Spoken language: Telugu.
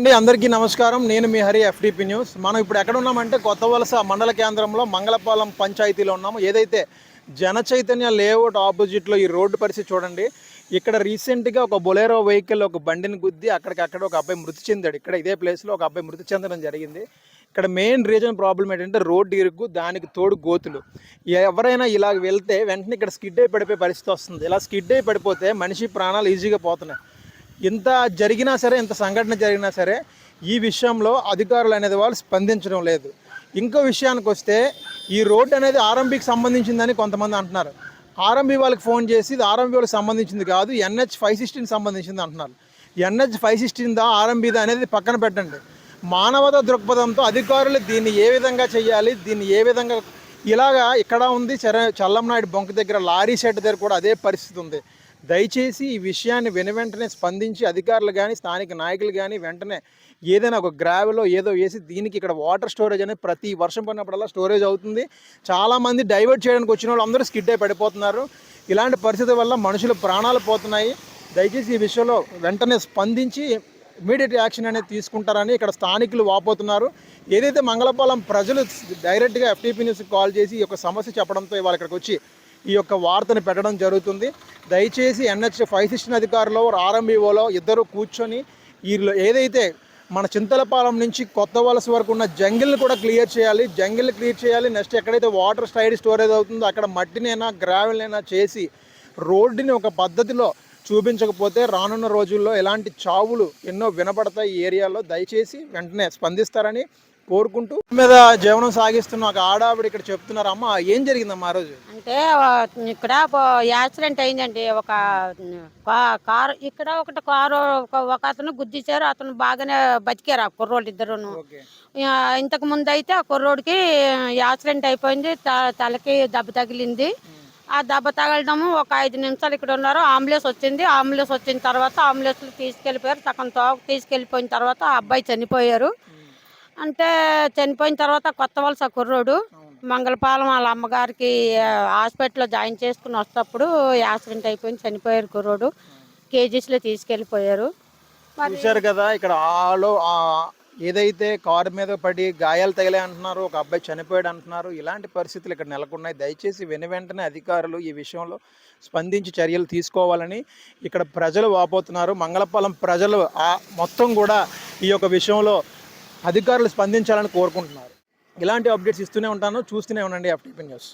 అండి అందరికీ నమస్కారం. నేను మీ హరి ఎఫ్డిపి న్యూస్. మనం ఇప్పుడు ఎక్కడ ఉన్నామంటే కొత్త వలస మండల కేంద్రంలో మంగళపాలెం పంచాయతీలో ఉన్నాము. ఏదైతే జన చైతన్య లేఅవుట్ ఆపోజిట్లో ఈ రోడ్డు పరిస్థితి చూడండి. ఇక్కడ రీసెంట్గా ఒక బొలేరో వెహికల్ ఒక బండిని గుద్ది అక్కడికి అక్కడ ఒక అబ్బాయి మృతి చెందాడు. ఇక్కడ ఇదే ప్లేస్లో ఒక అబ్బాయి మృతి చెందడం జరిగింది. ఇక్కడ మెయిన్ రీజన్ ప్రాబ్లం ఏంటంటే రోడ్డు ఇరుగు దానికి తోడు గోతులు. ఎవరైనా ఇలా వెళ్తే వెంటనే ఇక్కడ స్కిడ్ అయి పడిపోయే పరిస్థితి వస్తుంది. ఇలా స్కిడ్ అయి పడిపోతే మనిషి ప్రాణాలు ఈజీగా పోతున్నాయి. ఇంత జరిగినా సరే ఇంత సంఘటన జరిగినా సరే ఈ విషయంలో అధికారులు అనేది వాళ్ళు స్పందించడం లేదు. ఇంకో విషయానికి వస్తే ఈ రోడ్డు అనేది ఆర్ఎంబీకి సంబంధించిందని కొంతమంది అంటున్నారు. ఆర్ఎంబీ వాళ్ళకి ఫోన్ చేసి ఇది ఆర్ఎంబీ వాళ్ళకి సంబంధించింది కాదు ఎన్హెచ్ ఫైవ్ సిక్స్టీన్ సంబంధించింది అంటున్నారు. ఎన్హెచ్ ఫైవ్ సిక్స్టీన్దా ఆర్ఎంబీదా అనేది పక్కన పెట్టండి. మానవత దృక్పథంతో అధికారులు దీన్ని ఏ విధంగా చేయాలి దీన్ని ఏ విధంగా ఇలాగా ఇక్కడ ఉంది చర చల్లంనాయుడు బొంక దగ్గర లారీ షెడ్ దగ్గర కూడా అదే పరిస్థితి ఉంది. దయచేసి ఈ విషయాన్ని వెను వెంటనే స్పందించి అధికారులు కానీ స్థానిక నాయకులు కానీ వెంటనే ఏదైనా ఒక గ్రావెలో ఏదో వేసి దీనికి ఇక్కడ వాటర్ స్టోరేజ్ అనేది ప్రతి వర్షం పడినప్పుడల్లా స్టోరేజ్ అవుతుంది. చాలామంది డైవర్ట్ చేయడానికి వచ్చిన వాళ్ళు అందరూ స్కిడ్ అయి పడిపోతున్నారు. ఇలాంటి పరిస్థితి వల్ల మనుషులు ప్రాణాలు పోతున్నాయి. దయచేసి ఈ విషయంలో వెంటనే స్పందించి ఇమీడియట్ యాక్షన్ అనేది తీసుకుంటారని ఇక్కడ స్థానికులు వాపోతున్నారు. ఏదైతే మంగళపాలెం ప్రజలు డైరెక్ట్గా ఎఫ్టీపీ న్యూస్కి కాల్ చేసి ఈ యొక్క సమస్య చెప్పడంతో ఇవాళ ఇక్కడికి వచ్చి ఈ యొక్క వార్తను పెట్టడం జరుగుతుంది. దయచేసి ఎన్హెచ్ ఫైవ్ సిక్స్టీన్ అధికారులు ఆర్ఎంబీఓలో ఇద్దరు కూర్చొని ఈ ఏదైతే మన చింతలపాలెం నుంచి కొత్త వలస వరకు ఉన్న జంగిల్ని కూడా క్లియర్ చేయాలి. జంగిల్ క్లియర్ చేయాలి. నెక్స్ట్ ఎక్కడైతే వాటర్ స్టైడ్ స్టోరేజ్ అవుతుందో అక్కడ మట్టినైనా గ్రావెల్నైనా చేసి రోడ్డుని ఒక పద్ధతిలో చూపించకపోతే రానున్న రోజుల్లో ఎలాంటి చావులు ఎన్నో వినపడతాయి ఈ ఏరియాలో. దయచేసి వెంటనే స్పందిస్తారని కోరుకుంటూ మీద జీవనం సాగిస్తున్న ఒక ఆడావిడ ఇక్కడ చెప్తున్నారు అమ్మ ఏం జరిగిందమ్మా ఆ రోజు? అంటే ఇక్కడ యాక్సిడెంట్ అయిందండి. ఒక కారు ఇక్కడ ఒకటి కారు ఒక- అతను గుద్దిచారు. అతను బాగానే బతికారు ఆ కుర్రోళ్ళు ఇద్దరును. ఇంతకు ముందు అయితే ఆ కుర్రోడికి యాక్సిడెంట్ అయిపోయింది. తలకి దెబ్బ తగిలింది. ఆ దెబ్బ తగలడము ఒక ఐదు నిమిషాలు ఇక్కడ ఉన్నారు. అంబులెన్స్ వచ్చింది. అంబులెన్స్ వచ్చిన తర్వాత అంబులెన్స్ తీసుకెళ్ళిపోయారు. సగం తోక తీసుకెళ్ళిపోయిన తర్వాత ఆ అబ్బాయి చనిపోయారు. అంటే చనిపోయిన తర్వాత కొత్త వలస కుర్రోడు. మంగళపాలెం వాళ్ళ అమ్మగారికి హాస్పిటల్లో జాయిన్ చేసుకుని వస్తప్పుడు యాక్సిడెంట్ అయిపోయింది చనిపోయారు కుర్రోడు. కేజీస్లో తీసుకెళ్ళిపోయారు. చూశారు కదా ఇక్కడ ఆలో ఏదైతే కారు మీద పడి గాయాలు తగిలే అంటున్నారు ఒక అబ్బాయి చనిపోయాడు అంటున్నారు ఇలాంటి పరిస్థితులు ఇక్కడ నెలకొన్నాయి. దయచేసి వెను వెంటనే అధికారులు ఈ విషయంలో స్పందించి చర్యలు తీసుకోవాలని ఇక్కడ ప్రజలు వాపోతున్నారు. మంగళపాలెం ప్రజలు మొత్తం కూడా ఈ యొక్క విషయంలో అధికారులు స్పందించాలని కోరుకుంటున్నారు. ఇలాంటి అప్డేట్స్ ఇస్తూనే ఉంటాను. చూస్తూనే ఉండండి ఎఫ్టీపీ న్యూస్